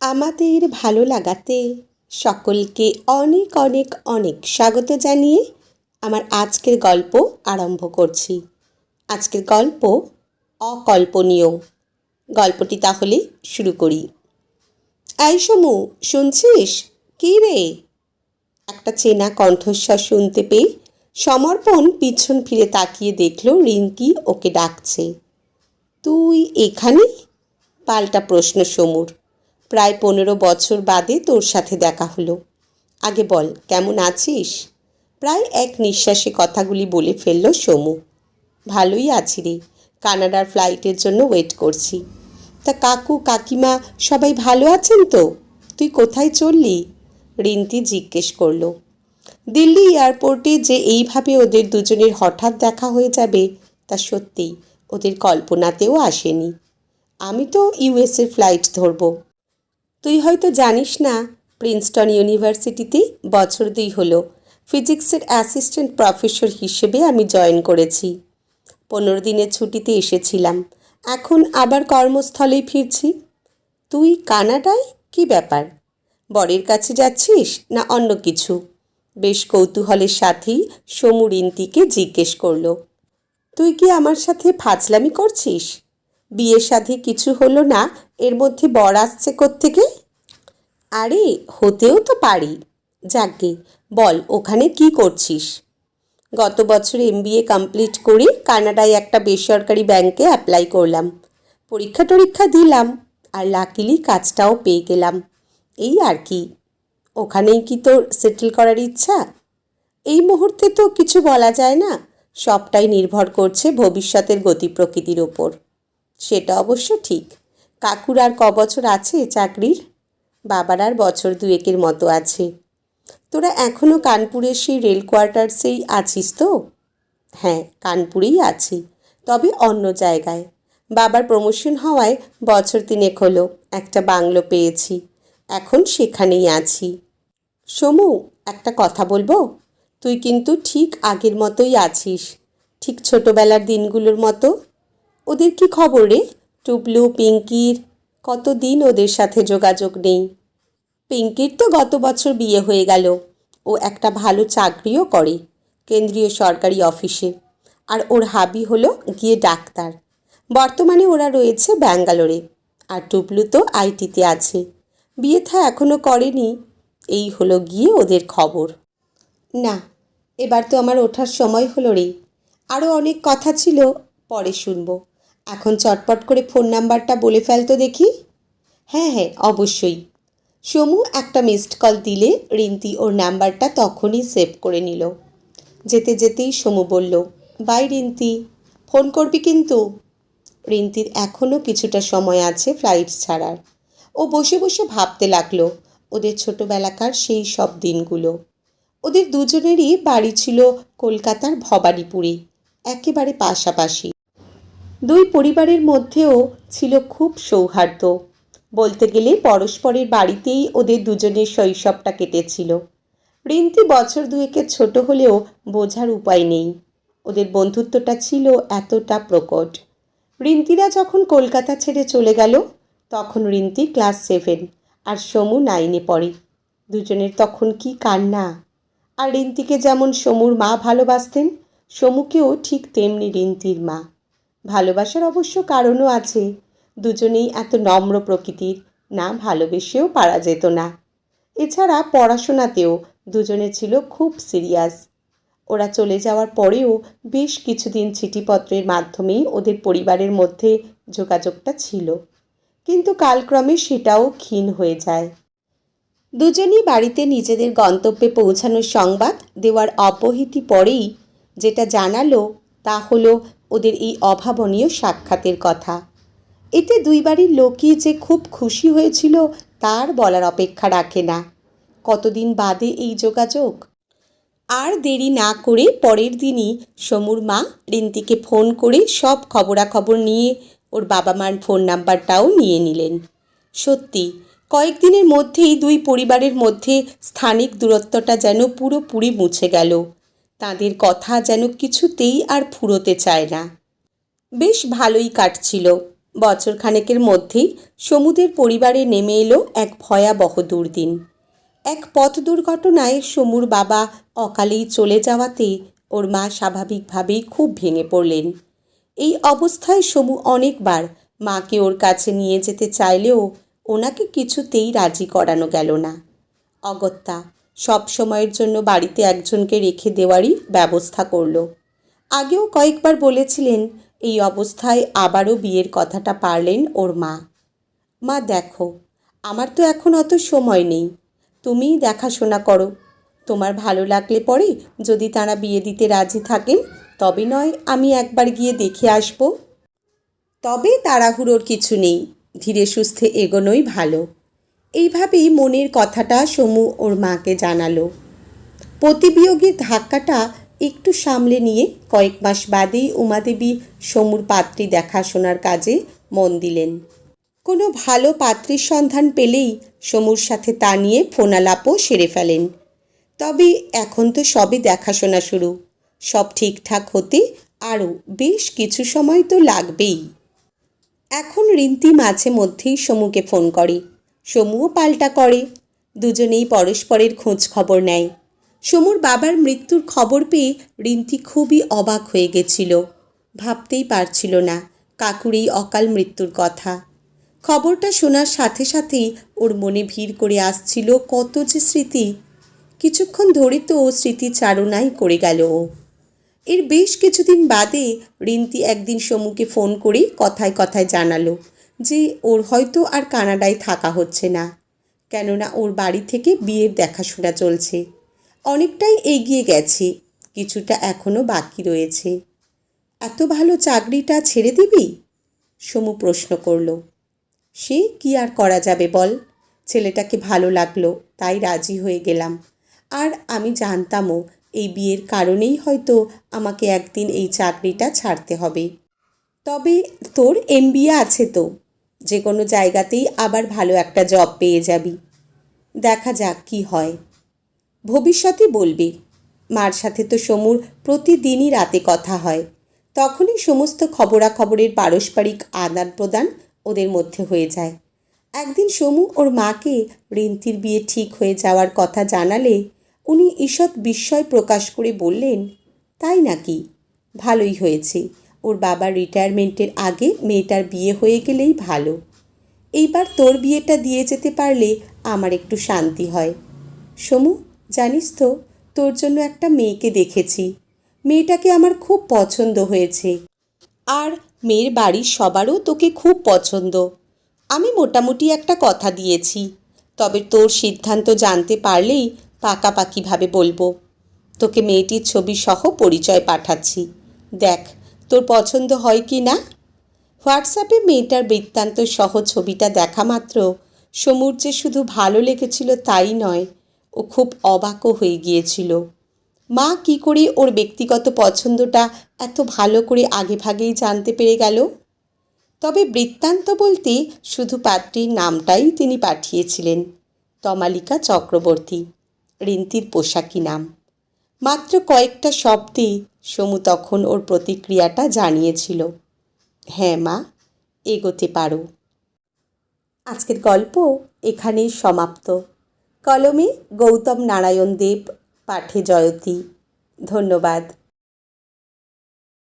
আমাদের ভালো লাগাতে সকলকে অনেক অনেক অনেক স্বাগত জানিয়ে আমার আজকের গল্প আরম্ভ করছি। আজকের গল্প অকল্পনীয়। গল্পটি তাহলে শুরু করি। এই সমু, শুনছিস? কী রে? একটা চেনা কণ্ঠস্বর শুনতে পেয়ে সমর্পণ পিছন ফিরে তাকিয়ে দেখল রিঙ্কি ওকে ডাকছে। তুই এখানে? পাল্টা প্রশ্ন সমুর। প্রায় পনেরো বছর বাদে তোর সাথে দেখা হলো। আগে বল, কেমন আছিস? প্রায় এক নিঃশ্বাসে কথাগুলি বলে ফেলল সমু। ভালোই আছি রে, কানাডার ফ্লাইটের জন্য ওয়েট করছি। তা কাকু, কাকিমা সবাই ভালো আছেন তো? তুই কোথায় চললি? রিন্তি জিজ্ঞেস করল। দিল্লি এয়ারপোর্টে যে এইভাবে ওদের দুজনের হঠাৎ দেখা হয়ে যাবে, তা সত্যিই ওদের কল্পনাতেও আসেনি। আমি তো ইউএসএর ফ্লাইট ধরবো। তুই হয়তো জানিস না, প্রিন্সটন ইউনিভার্সিটিতে বছর দুই হলো। ফিজিক্সের অ্যাসিস্ট্যান্ট প্রফেসর হিসেবে আমি জয়েন করেছি। পনেরো দিনের ছুটিতে এসেছিলাম। এখন আবার কর্মস্থলেই ফিরছি। তুই কানাডায়? কি ব্যাপার? বরের কাছে যাচ্ছিস না অন্য কিছু? বেশ কৌতূহলের সাথেই সমু রিন্তিকে জিজ্ঞেস করল, তুই কি আমার সাথে ফাজলামি করছিস? বিয়ে সাথে কিছু হলো না, এর মধ্যে বর আসছে থেকে আরে, হতেও তো পারি। যাকগে, বল, ওখানে কি করছিস? গত বছর এমবিএ কমপ্লিট করে কানাডায় একটা বেসরকারি ব্যাংকে অ্যাপ্লাই করলাম। পরীক্ষা টরীক্ষা দিলাম, আর লাকিলি কাজটাও পেয়ে গেলাম। এই আর কি। ওখানেই কি তোর সেটেল করার ইচ্ছা? এই মুহূর্তে তো কিছু বলা যায় না। সবটাই নির্ভর করছে ভবিষ্যতের গতি প্রকৃতির ওপর। সেটা অবশ্য ঠিক। কাকুর আর ক বছর আছে চাকরির? বাবার আর বছর দুয়েকের মতো আছে। তোরা এখনও কানপুরের সেই রেল কোয়ার্টার্সেই আছিস তো? হ্যাঁ কানপুরেই আছি, তবে অন্য জায়গায়। বাবার প্রমোশন হওয়ায় বছর তিনেক হলো, একটা বাংলো পেয়েছি, এখন সেখানেই আছি। সমু, একটা কথা বলব? তুই কিন্তু ঠিক আগের মতোই আছিস, ঠিক ছোটোবেলার দিনগুলোর মতো? ওদের কি খবর রে? টুবলু, পিঙ্কির, কতদিন ওদের সাথে যোগাযোগ নেই। পিঙ্কির তো গত বছর বিয়ে হয়ে গেল। ও একটা ভালো চাকরিও করে কেন্দ্রীয় সরকারি অফিসে। আর ওর হাবি হলো গিয়ে ডাক্তার। বর্তমানে ওরা রয়েছে ব্যাঙ্গালোরে। আর টুবলু তো আইটিতে আছে। বিয়ে থা এখনও করেনি। এই হলো গিয়ে ওদের খবর। না, এবার তো আমার ওঠার সময় হলো রে। আরও অনেক কথা ছিল, পরে শুনব। এখন চটপট করে ফোন নাম্বারটা বলে ফেলতো দেখি। হ্যাঁ হ্যাঁ অবশ্যই। সমু একটা মিসড কল দিলে রিন্তি ওর নাম্বারটা তখনই সেভ করে নিল। যেতে যেতেই সমু বলল, বাই রিন্তি, ফোন করবি কিন্তু? রিন্তির এখনও কিছুটা সময় আছে ফ্লাইট ছাড়ার। ও বসে বসে ভাবতে লাগল, ওদের ছোটোবেলাকার সেই সব দিনগুলো। ওদের দুজনেরই বাড়ি ছিল কলকাতার ভবানীপুরে, একেবারে পাশাপাশি। দুই পরিবারের মধ্যেও ছিল খুব সৌহার্দ্য। বলতে গেলে পরস্পরের বাড়িতেই ওদের দুজনের শৈশবটা কেটেছিল। রিন্তি বছর দুয়েকের ছোট হলেও বোঝার উপায় নেই। ওদের বন্ধুত্বটা ছিল এতটা প্রকট। রিন্তিরা যখন কলকাতা ছেড়ে চলে গেল, তখন রিন্তি ক্লাস সেভেন আর সমু নাইনে পড়ে। দুজনের তখন কি কান্না? আর রিন্তিকে যেমন সমুর মা ভালোবাসতেন, সমুকেও ঠিক তেমনি রিন্তির মা। ভালোবাসার অবশ্য কারণও আছে। দুজনেই এত নম্র প্রকৃতির, না ভালোবেসেও পারা যেত না। এছাড়া পড়াশোনাতেও দুজনে ছিল খুব সিরিয়াস। ওরা চলে যাওয়ার পরেও বেশ কিছুদিন চিঠিপত্রের মাধ্যমেই ওদের পরিবারের মধ্যে যোগাযোগটা ছিল। কিন্তু কালক্রমে সেটাও ক্ষীণ হয়ে যায়। দুজনই বাড়িতে নিজেদের গন্তব্যে পৌঁছানোর সংবাদ দেওয়ার অপহিতি পরেই যেটা জানালো তা হলো ওদের এই অভাবনীয় সাক্ষাতের কথা। এতে দুই বাড়ির লোকই যে খুব খুশি হয়েছিল, তার বলার অপেক্ষা রাখে না। কতদিন বাদে এই যোগাযোগ? আর দেরি না করে পরের দিনই সমুর মা রিন্তিকে ফোন করে সব খবরাখবর নিয়ে ওর বাবা মার ফোন নাম্বারটাও নিয়ে নিলেন। সত্যি, কয়েকদিনের মধ্যেই দুই পরিবারের মধ্যে স্থানিক দূরত্বটা যেন পুরোপুরি মুছে গেল। তাদের কথা যেন কিছুতেই আর ফুরোতে চায় না। বেশ ভালোই কাটছিল। বছর খানেকের মধ্যেই সমুদের পরিবারে নেমে এলো এক ভয়াবহ দুর্দিন। এক পথ দুর্ঘটনায় সমুর বাবা অকালেই চলে যাওয়াতে ওর মা স্বাভাবিকভাবেই খুব ভেঙে পড়লেন। এই অবস্থায় সমু অনেকবার মাকে ওর কাছে নিয়ে যেতে চাইলেও ওনাকে কিছুতেই রাজি করানো গেল না। অগত্যা সব সময়ের জন্য বাড়িতে একজনকে রেখে দেওয়ারই ব্যবস্থা করল। আগেও কয়েকবার বলেছিলেন, এই অবস্থায় আবারও বিয়ের কথাটা পারলেন ওর মা। মা, দেখো, আমার তো এখন অত সময় নেই। তুমিই দেখাশোনা করো। তোমার ভালো লাগলে পরে যদি তারা বিয়ে দিতে রাজি থাকেন, তবে নয় আমি একবার গিয়ে দেখে আসব। তবে তাড়াহুড়োর কিছু নেই, ধীরে সুস্থে এগোনোই ভালো। এইভাবেই মনের কথাটা সমু ওর মাকে জানালো। প্রতিবিয়োগের ধাক্কাটা একটু সামলে নিয়ে কয়েক মাস বাদেই উমাদেবী সমুর পাত্রী দেখাশোনার কাজে মন দিলেন। কোনো ভালো পাত্রীর সন্ধান পেলেই সমুর সাথে তা নিয়ে ফোনালাপও সেরে ফেলেন। তবে এখন তো সবই দেখাশোনা শুরু। সব ঠিকঠাক হতে আরও বেশ কিছু সময় তো লাগবেই। এখন রিন্তি মাঝে মধ্যেই সমুকে ফোন করে। সমুও পাল্টা করে। দুজনেই পরস্পরের খোঁজ খবর নেয়। সমুর বাবার মৃত্যুর খবর পেয়ে রিন্তি খুবই অবাক হয়ে গেছিল। ভাবতেই পারছিল না কাকুর এই অকাল মৃত্যুর কথা। খবরটা শোনার সাথে সাথেই ওর মনে ভিড় করে আসছিল কত যে স্মৃতি। কিছুক্ষণ ধরে তো স্মৃতিচারণাই করে গেল ও। এর বেশ কিছুদিন বাদে রিন্তি একদিন সমুকে ফোন করে কথায় কথায় জানালো। যে ওর হয়তো আর কানাডায় থাকা হচ্ছে না। কেননা ওর বাড়ি থেকে বিয়ের দেখাশোনা চলছে। অনেকটাই এগিয়ে গেছে, কিছুটা এখনও বাকি রয়েছে। এত ভালো চাকরিটা ছেড়ে দিবি? সমু প্রশ্ন করল। সে কি আর করা যাবে বল? ছেলেটাকে ভালো লাগল, তাই রাজি হয়ে গেলাম। আর আমি জানতামও, এই বিয়ের কারণেই হয়তো আমাকে একদিন এই চাকরিটা ছাড়তে হবে। তবে তোর এমবিএ আছে তো। যে কোনো জায়গাতেই আবার ভালো একটা জব পেয়ে যাবি। দেখা যাক কি হয়। ভবিষ্যতে বলবে, মার সাথে তো সমুর প্রতিদিনই রাতে কথা হয়। তখনই সমস্ত খবরাখবরের পারস্পরিক আদান প্রদান ওদের মধ্যে হয়ে যায়। একদিন সমু ওর মাকে রিন্তির বিয়ে ঠিক হয়ে যাওয়ার কথা জানালে উনি ঈষৎ বিস্ময় প্রকাশ করে বললেন, তাই নাকি? ভালোই হয়েছে। ওর বাবার রিটায়ারমেন্টের আগে মেয়েটার বিয়ে হয়ে গেলেই ভালো। এইবার তোর বিয়েটা দিয়ে যেতে পারলে আমার একটু শান্তি হয়। সমু, জানিস তো, তোর জন্য একটা মেয়েকে দেখেছি। মেয়েটাকে আমার খুব পছন্দ হয়েছে। আর মেয়ের বাড়ির সবারও তোকে খুব পছন্দ। আমি মোটামুটি একটা কথা দিয়েছি। তবে তোর সিদ্ধান্ত জানতে পারলেই পাকাপাকিভাবে বলব। তোকে মেয়েটির ছবি সহ পরিচয় পাঠাচ্ছি। দেখ তোর পছন্দ হয় কি না? হোয়াটসঅ্যাপে মেয়েটার বৃত্তান্ত সহ ছবিটা দেখা মাত্র। সমুর যে শুধু ভালো লেগেছিল তাই নয়, ও খুব অবাকও হয়ে গিয়েছিল। মা কি করে ওর ব্যক্তিগত পছন্দটা এত ভালো করে আগে ভাগেই জানতে পেরে গেল? তবে বৃত্তান্ত বলতে শুধু পাত্রীর নামটাই তিনি পাঠিয়েছিলেন, তমালিকা চক্রবর্তী, রিন্তির পোশাকি নাম। মাত্র কয়েকটা শব্দে সমু তখন ওর প্রতিক্রিয়াটা জানিয়েছিল। হ্যাঁ মা, এগোতে পারো। আজকের গল্প এখানেই সমাপ্ত। কলমে গৌতম নারায়ণ দেব, পাঠে জয়তী। ধন্যবাদ।